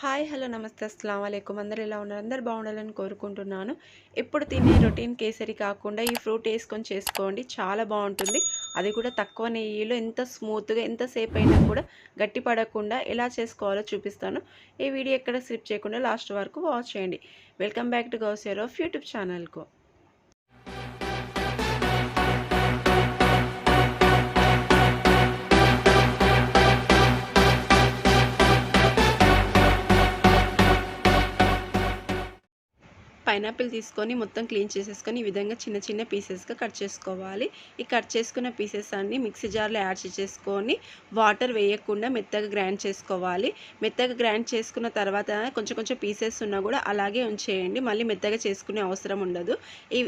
Hi hello నమస్తే అస్సలం అయికం అందరు ఎలా ఉన్నారు? అందరు బాగుండాలని కోరుకుంటున్నాను. ఎప్పుడు తినే రొటీన్ కేసరి కాకుండా ఈ ఫ్రూట్ వేసుకొని చేసుకోండి. చాలా బాగుంటుంది. అది కూడా తక్కువ నెయ్యిలో ఎంత స్మూత్గా ఎంతసేపు అయినా కూడా గట్టి పడకుండా ఎలా చేసుకోవాలో చూపిస్తాను. ఈ వీడియో ఎక్కడ స్లిప్ చేయకుండా లాస్ట్ వరకు వాచ్ చేయండి. వెల్కమ్ బ్యాక్ టు గౌసేర్ ఆఫ్ యూట్యూబ్ ఛానల్కు. పైనాపిల్ తీసుకొని మొత్తం క్లీన్ చేసేసుకొని ఈ విధంగా చిన్న చిన్న పీసెస్గా కట్ చేసుకోవాలి. ఈ కట్ చేసుకున్న పీసెస్ అన్నీ మిక్సీ జార్లో యాడ్ చేసుకొని వాటర్ వేయకుండా మెత్తగా గ్రైండ్ చేసుకోవాలి. మెత్తగా గ్రైండ్ చేసుకున్న తర్వాత కొంచెం కొంచెం పీసెస్ ఉన్నా కూడా అలాగే ఉంచేయండి. మళ్ళీ మెత్తగా చేసుకునే అవసరం ఉండదు. ఈ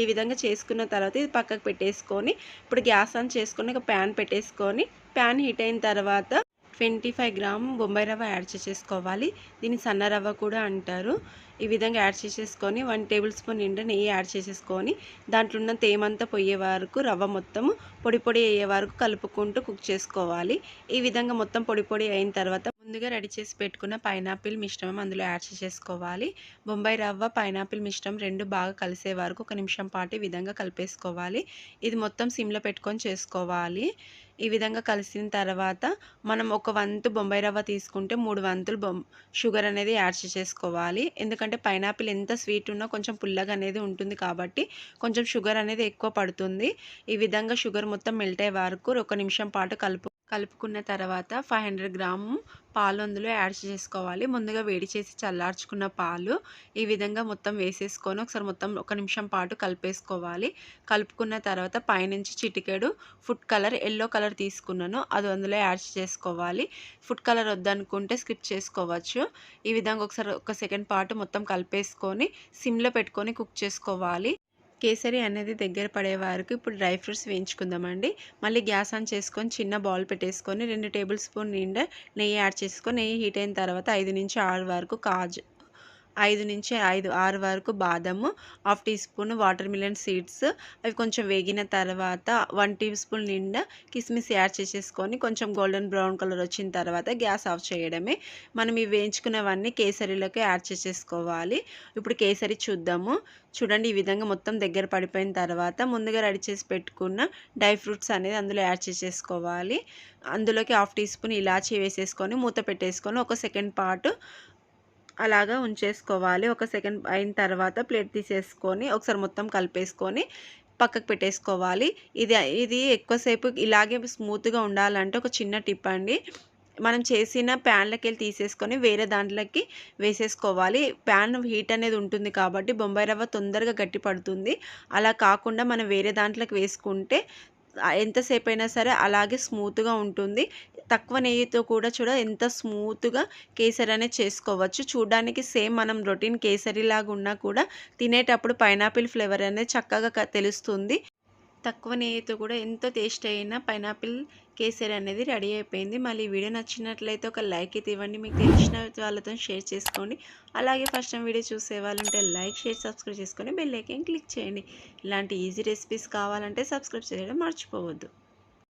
ఈ విధంగా చేసుకున్న తర్వాత ఇది పక్కకు పెట్టేసుకొని ఇప్పుడు గ్యాస్ ఆన్ చేసుకొని ఒక ప్యాన్ పెట్టేసుకొని ప్యాన్ హీట్ అయిన తర్వాత ట్వంటీ ఫైవ్ గ్రామ్ బొంబాయి రవ్వ యాడ్ చేసేసుకోవాలి. దీన్ని సన్న రవ్వ కూడా అంటారు. ఈ విధంగా యాడ్ చేసేసుకొని వన్ టేబుల్ స్పూన్ నిండా నెయ్యి యాడ్ చేసేసుకొని దాంట్లో ఉన్న తేమంతా పోయే వరకు రవ్వ మొత్తం పొడి పొడి అయ్యే వరకు కలుపుకుంటూ కుక్ చేసుకోవాలి. ఈ విధంగా మొత్తం పొడి పొడి అయిన తర్వాత ముందుగా రెడీ చేసి పెట్టుకున్న పైనాపిల్ మిశ్రమం అందులో యాడ్ చేసేసుకోవాలి. బొంబాయి రవ్వ పైనాపిల్ మిశ్రమం రెండు బాగా కలిసే వరకు ఒక నిమిషం పాటు ఈ విధంగా కలిపేసుకోవాలి. ఇది మొత్తం సిమ్లో పెట్టుకొని చేసుకోవాలి. ఈ విధంగా కలిసిన తర్వాత మనం ఒక వంతు బొంబాయి రవ్వ తీసుకుంటే మూడు వంతులు బొమ్ షుగర్ అనేది యాడ్ చేసేసుకోవాలి. ఎందుకంటే పైనాపిల్ ఎంత స్వీట్ ఉన్నా కొంచెం పుల్లగా అనేది ఉంటుంది కాబట్టి కొంచెం షుగర్ అనేది ఎక్కువ పడుతుంది. ఈ విధంగా షుగర్ మొత్తం మెల్ట్ అయ్యే వరకు ఒక నిమిషం పాటు కలుపు కలుపుకున్న తర్వాత ఫైవ్ హండ్రెడ్ గ్రాము పాలు అందులో యాడ్ చేసుకోవాలి. ముందుగా వేడి చేసి చల్లార్చుకున్న పాలు ఈ విధంగా మొత్తం వేసేసుకొని ఒకసారి మొత్తం ఒక నిమిషం పాటు కలిపేసుకోవాలి. కలుపుకున్న తర్వాత పైనుంచి చిటికెడు ఫుడ్ కలర్ ఎల్లో కలర్ తీసుకున్నాను. అది అందులో యాడ్ చేసుకోవాలి. ఫుడ్ కలర్ వద్దనుకుంటే స్కిప్ చేసుకోవచ్చు. ఈ విధంగా ఒకసారి ఒక సెకండ్ పాటు మొత్తం కలిపేసుకొని సిమ్లో పెట్టుకొని కుక్ చేసుకోవాలి. కేసరి అనేది దగ్గర పడే వరకు ఇప్పుడు డ్రై ఫ్రూట్స్ వేయించుకుందామండి. మళ్ళీ గ్యాస్ ఆన్ చేసుకొని చిన్న బౌల్ పెట్టేసుకొని రెండు టేబుల్ స్పూన్ నిండా నెయ్యి యాడ్ చేసుకొని నెయ్యి హీట్ అయిన తర్వాత ఐదు నుంచి ఆరు వరకు కాజు ఐదు నుంచి ఐదు ఆరు వరకు బాదము half teaspoon watermelon seeds. అవి కొంచెం వేగిన తర్వాత వన్ టీ స్పూన్ నిండా కిస్మిస్ యాడ్ చేసేసుకొని కొంచెం గోల్డెన్ బ్రౌన్ కలర్ వచ్చిన తర్వాత గ్యాస్ ఆఫ్ చేయడమే. మనం ఇవి వేయించుకున్నవన్నీ కేసరిలోకి యాడ్ చేసేసుకోవాలి. ఇప్పుడు కేసరి చూద్దాము. చూడండి ఈ విధంగా మొత్తం దగ్గర పడిపోయిన తర్వాత ముందుగా రెడీ చేసి పెట్టుకున్న డ్రై ఫ్రూట్స్ అనేది అందులో యాడ్ చేసేసుకోవాలి. అందులోకి హాఫ్ టీ స్పూన్ ఇలాచీ వేసేసుకొని మూత పెట్టేసుకొని ఒక సెకండ్ పాటు అలాగా ఉంచేసుకోవాలి. ఒక సెకండ్ అయిన తర్వాత ప్లేట్ తీసేసుకొని ఒకసారి మొత్తం కలిపేసుకొని పక్కకు పెట్టేసుకోవాలి. ఇది ఇది ఎక్కువసేపు ఇలాగే స్మూత్గా ఉండాలంటే ఒక చిన్న టిప్ అండి. మనం చేసిన ప్యాన్లకి వెళ్ళి తీసేసుకొని వేరే దాంట్లోకి వేసేసుకోవాలి. ప్యాన్ హీట్ అనేది ఉంటుంది కాబట్టి బొంబాయి రవ్వ తొందరగా గట్టి పడుతుంది. అలా కాకుండా మనం వేరే దాంట్లోకి వేసుకుంటే ఎంతసేపు అయినా సరే అలాగే స్మూత్గా ఉంటుంది. తక్కువ నెయ్యితో కూడా చూడ ఎంత స్మూత్గా కేసరి అనేది చేసుకోవచ్చు. చూడడానికి సేమ్ మనం రొటీన్ కేసరి లాగా ఉన్నా కూడా తినేటప్పుడు పైనాపిల్ ఫ్లేవర్ అనేది చక్కగా తెలుస్తుంది. తక్కువ నెయ్యితో కూడా ఎంతో టేస్ట్ అయిన పైనాపిల్ కేసరి అనేది రెడీ అయిపోయింది. మళ్ళీ వీడియో నచ్చినట్లయితే ఒక లైక్ అయితే ఇవ్వండి. మీకు తెలిసిన వాళ్ళతో షేర్ చేసుకోండి. అలాగే ఫస్ట్ టైం వీడియో చూసే వాళ్ళంటే లైక్ షేర్ సబ్స్క్రైబ్ చేసుకొని బెల్ ఐకాన్ క్లిక్ చేయండి. ఇలాంటి ఈజీ రెసిపీస్ కావాలంటే సబ్స్క్రైబ్ చేయడం మర్చిపోవద్దు.